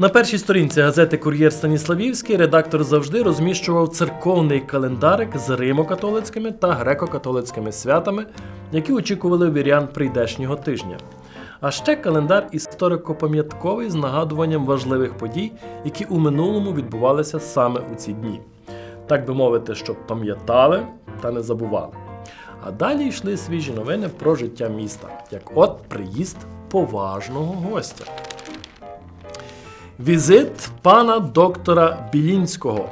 На першій сторінці газети Кур'єр Станіславівський редактор завжди розміщував церковний календарик з римо-католицькими та греко-католицькими святами, які очікували вірян прийдешнього тижня. А ще календар історико-пам'ятковий з нагадуванням важливих подій, які у минулому відбувалися саме у ці дні. Так би мовити, щоб пам'ятали та не забували. А далі йшли свіжі новини про життя міста, як от приїзд поважного гостя. Візит пана доктора Білінського.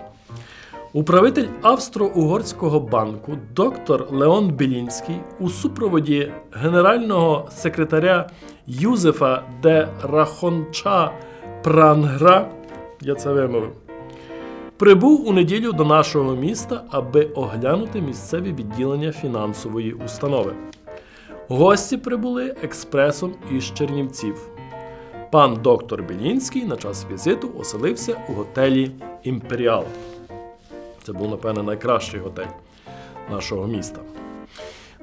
Управитель Австро-Угорського банку доктор Леон Білінський у супроводі генерального секретаря Юзефа де Рахонча Прангра, я це вимовив, прибув у неділю до нашого міста, аби оглянути місцеві відділення фінансової установи. Гості прибули експресом із Чернівців. Пан доктор Білінський на час візиту оселився у готелі Імперіал. Це був, напевне, найкращий готель нашого міста.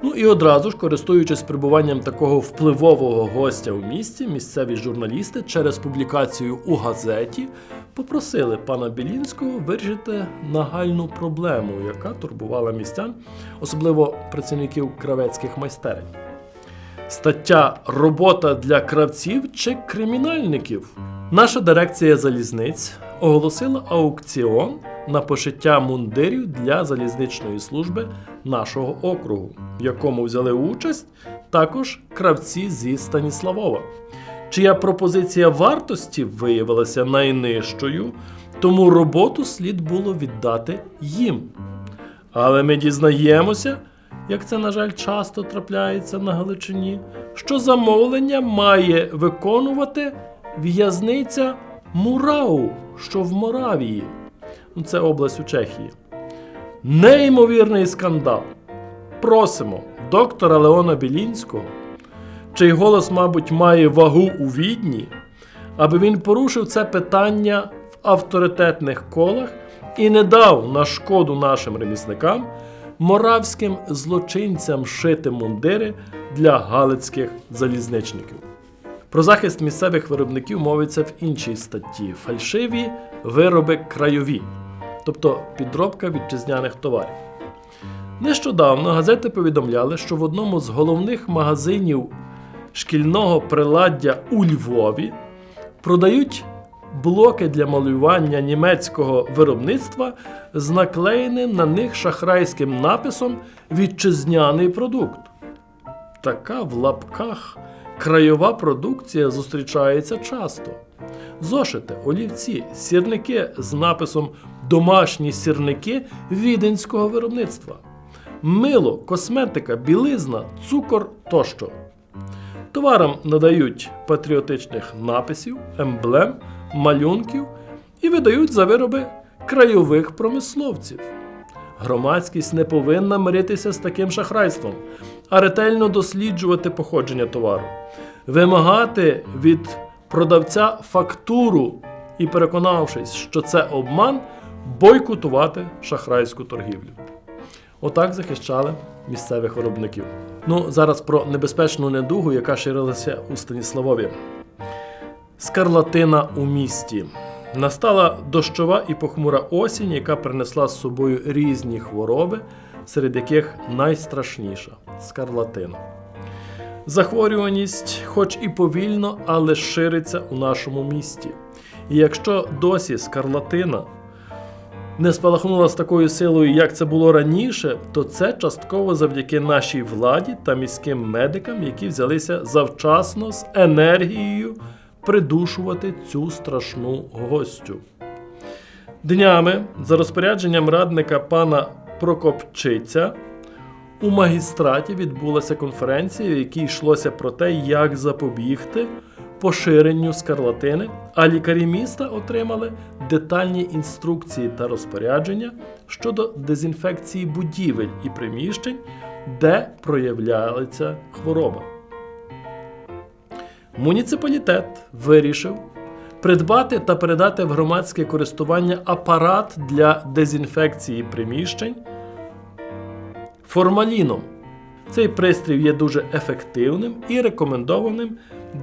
Ну і одразу ж, користуючись прибуванням такого впливового гостя у місті, місцеві журналісти через публікацію у газеті попросили пана Білінського вирішити нагальну проблему, яка турбувала містян, особливо працівників кравецьких майстерень. Стаття Робота для кравців чи кримінальників. Наша дирекція залізниць оголосила аукціон на пошиття мундирів для залізничної служби нашого округу, в якому взяли участь також кравці зі Станіславова, чия пропозиція вартості виявилася найнижчою, тому роботу слід було віддати їм. Але ми дізнаємося, як це, на жаль, часто трапляється на Галичині, що замовлення має виконувати в'язниця Мурау, що в Моравії. Ну, Це область у Чехії. Неймовірний скандал. Просимо доктора Леона Білінського, чий голос, мабуть, має вагу у відні, аби він порушив це питання в авторитетних колах і не дав на шкоду нашим ремісникам моравським злочинцям шити мундири для галицьких залізничників. Про захист місцевих виробників мовиться в іншій статті фальшиві вироби краєві, тобто підробка вітчизняних товарів. Нещодавно газети повідомляли, що в одному з головних магазинів шкільного приладдя у Львові продають блоки для малювання німецького виробництва з наклеєним на них шахрайським написом Вітчизняний продукт. Така в лапках краєва продукція зустрічається часто. Зошити, олівці, сірники з написом Домашні сірники віденського виробництва, мило, косметика, білизна, цукор тощо. Товарам надають патріотичних написів, емблем, малюнків і видають за вироби краєвих промисловців. Громадськість не повинна миритися з таким шахрайством, а ретельно досліджувати походження товару, вимагати від продавця фактуру і, переконавшись, що це обман, бойкотувати шахрайську торгівлю. Отак захищали місцевих виробників. Ну, зараз про небезпечну недугу, яка ширилася у Станіславові. Скарлатина у місті. Настала дощова і похмура осінь, яка принесла з собою різні хвороби, серед яких найстрашніша скарлатина. Захворюваність, хоч і повільно, але шириться у нашому місті. І якщо досі скарлатина не спалахнула з такою силою, як це було раніше, то це частково завдяки нашій владі та міським медикам, які взялися завчасно з енергією придушувати цю страшну гостю. Днями, за розпорядженням радника пана Прокопчиця, у магістраті відбулася конференція, в якій йшлося про те, як запобігти поширенню скарлатини, а лікарі міста отримали детальні інструкції та розпорядження щодо дезінфекції будівель і приміщень, де проявляється хвороба. Муніципалітет вирішив придбати та передати в громадське користування апарат для дезінфекції приміщень формаліном. Цей пристрій є дуже ефективним і рекомендованим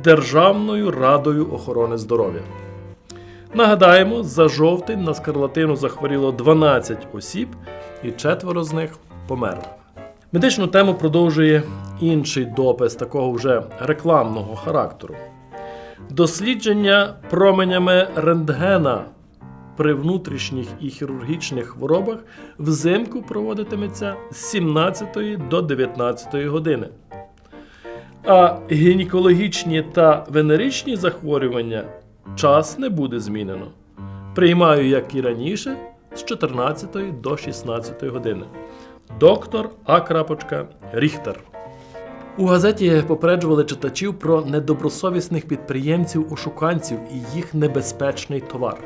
Державною радою охорони здоров'я. Нагадаємо, за жовтень на скарлатину захворіло 12 осіб, і четверо з них померли. Медичну тему продовжує інший допис такого вже рекламного характеру. Дослідження променями рентгена при внутрішніх і хірургічних хворобах взимку проводитиметься з 17 до 19 години. А гінекологічні та венеричні захворювання час не буде змінено. Приймаю, як і раніше, з 14 до 16 години. Доктор А. Ріхтер. У газеті попереджували читачів про недобросовісних підприємців-ошуканців і їх небезпечний товар.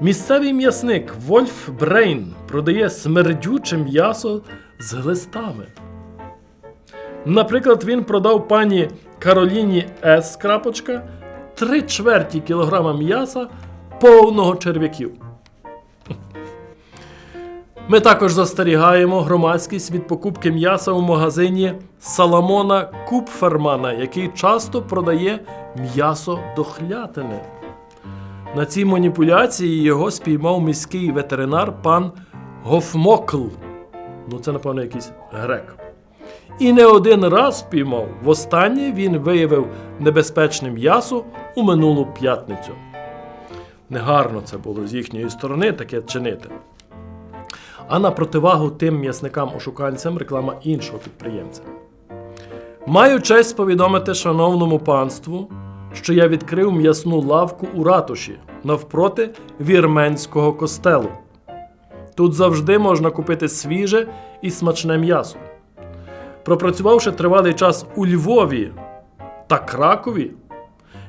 Місцевий м'ясник Вольф Брейн продає смердюче м'ясо з глистами. Наприклад, він продав пані Кароліні С. Крапочка три чверті кілограма м'яса повного черв'яків. Ми також застерігаємо громадськість від покупки м'яса у магазині Саламона Купфермана, який часто продає м'ясо дохлятини. На цій маніпуляції його спіймав міський ветеринар пан Гофмокл. Ну, це, напевно, якийсь грек. І не один раз спіймав. Востаннє він виявив небезпечне м'ясо у минулу п'ятницю. Негарно це було з їхньої сторони таке чинити. А на противагу тим м'ясникам-ошуканцям реклама іншого підприємця. Маю честь повідомити шановному панству, що я відкрив м'ясну лавку у ратуші навпроти вірменського костелу. Тут завжди можна купити свіже і смачне м'ясо. Пропрацювавши тривалий час у Львові та Кракові,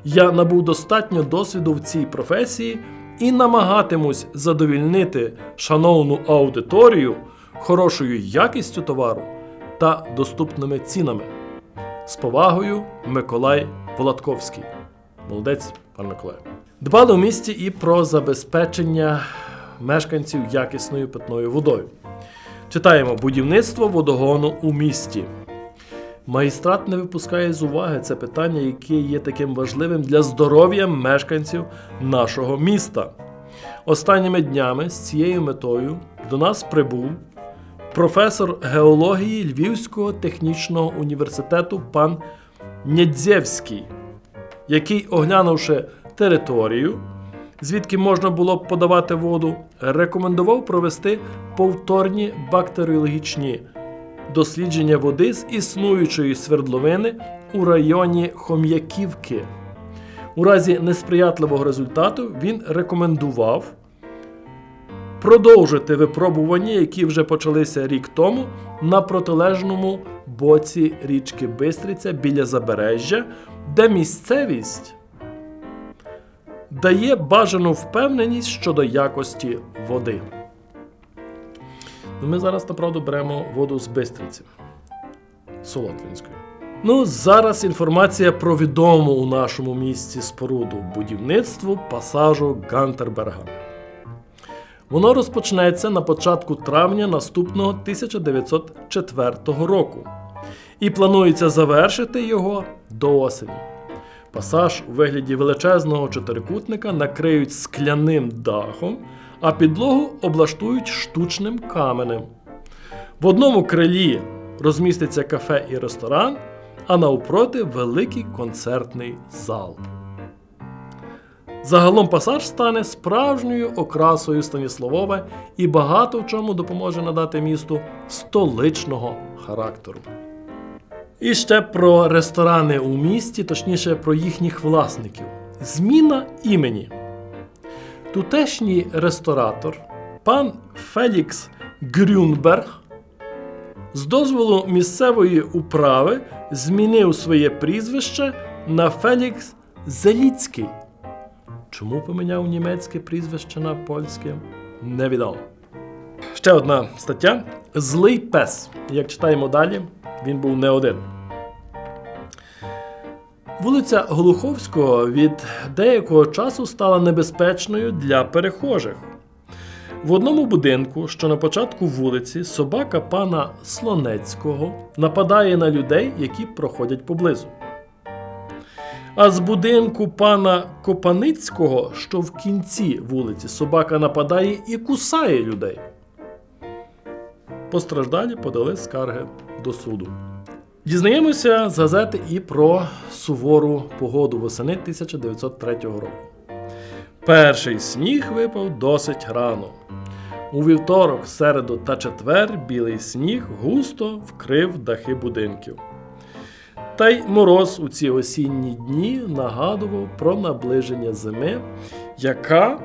я набув достатньо досвіду в цій професії і намагатимусь задовільнити шановну аудиторію хорошою якістю товару та доступними цінами. З повагою Миколай Володковський. Молодець, пан Миколай. Дбали у місті і про забезпечення мешканців якісною питною водою. Читаємо будівництво водогону у місті. Магістрат не випускає з уваги це питання, яке є таким важливим для здоров'я мешканців нашого міста. Останніми днями з цією метою до нас прибув професор геології Львівського технічного університету пан Нєдзєвський, який, оглянувши територію, звідки можна було б подавати воду, рекомендував провести повторні бактеріологічні дослідження води з існуючої свердловини у районі Хом'яківки. У разі несприятливого результату він рекомендував продовжити випробування, які вже почалися рік тому на протилежному боці річки Бистриця біля Забережжя, де місцевість дає бажану впевненість щодо якості води. Ми зараз, направду, беремо воду з Бистриці Солотвинської. Ну, зараз інформація про відому у нашому місті споруду будівництво пасажу Гантерберга. Воно розпочнеться на початку травня наступного 1904 року і планується завершити його до осені. Пасаж у вигляді величезного чотирикутника накриють скляним дахом, а підлогу облаштують штучним каменем. В одному крилі розміститься кафе і ресторан, а навпроти великий концертний зал. Загалом пасаж стане справжньою окрасою Станіславова і багато в чому допоможе надати місту столичного характеру. І ще про ресторани у місті, точніше про їхніх власників. Зміна імені. Тутешній ресторатор, пан Фелікс Грюнберг, з дозволу місцевої управи змінив своє прізвище на Фелікс Зеліцький. Чому поміняв німецьке прізвище на польське? Невідомо. Ще одна стаття. Злий пес. Як читаємо далі, він був не один. Вулиця Глуховського від деякого часу стала небезпечною для перехожих. В одному будинку, що на початку вулиці, собака пана Слонецького нападає на людей, які проходять поблизу. А з будинку пана Копаницького, що в кінці вулиці, собака нападає і кусає людей. Постраждалі подали скарги до суду. Дізнаємося з газети і про сувору погоду восени 1903 року. Перший сніг випав досить рано. У вівторок, середу та четвер білий сніг густо вкрив дахи будинків. Та й мороз у ці осінні дні нагадував про наближення зими, яка,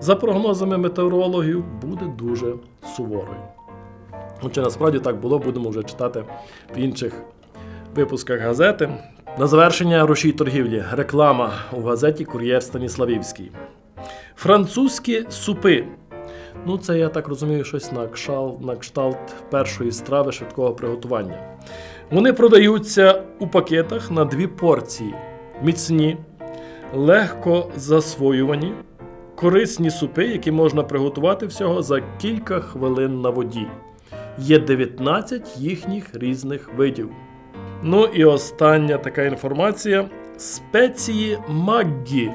за прогнозами метеорологів, буде дуже суворою. Хоча насправді так було, будемо вже читати в інших випусках газети. На завершення рушій торгівлі. Реклама у газеті Кур'єр Станіславівський. Французькі супи. Ну, це я так розумію, щось на кшталт, на кшталт першої страви швидкого приготування. Вони продаються у пакетах на дві порції: міцні, легко засвоювані, корисні супи, які можна приготувати всього за кілька хвилин на воді. Є 19 їхніх різних видів. Ну і остання така інформація: спеції Маггі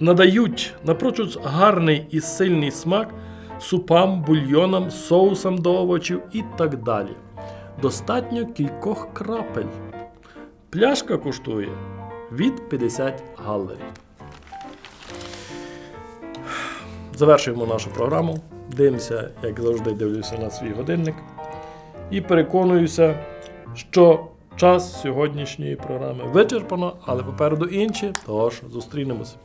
надають напрочуд гарний і сильний смак супам, бульйонам, соусам до овочів і так далі. Достатньо кількох крапель. Пляшка коштує від 50 галерів. Завершуємо нашу програму. Дивимося, як завжди, дивлюся на свій годинник. І переконуюся, що час сьогоднішньої програми вичерпано, але попереду інші. Тож зустрінемося.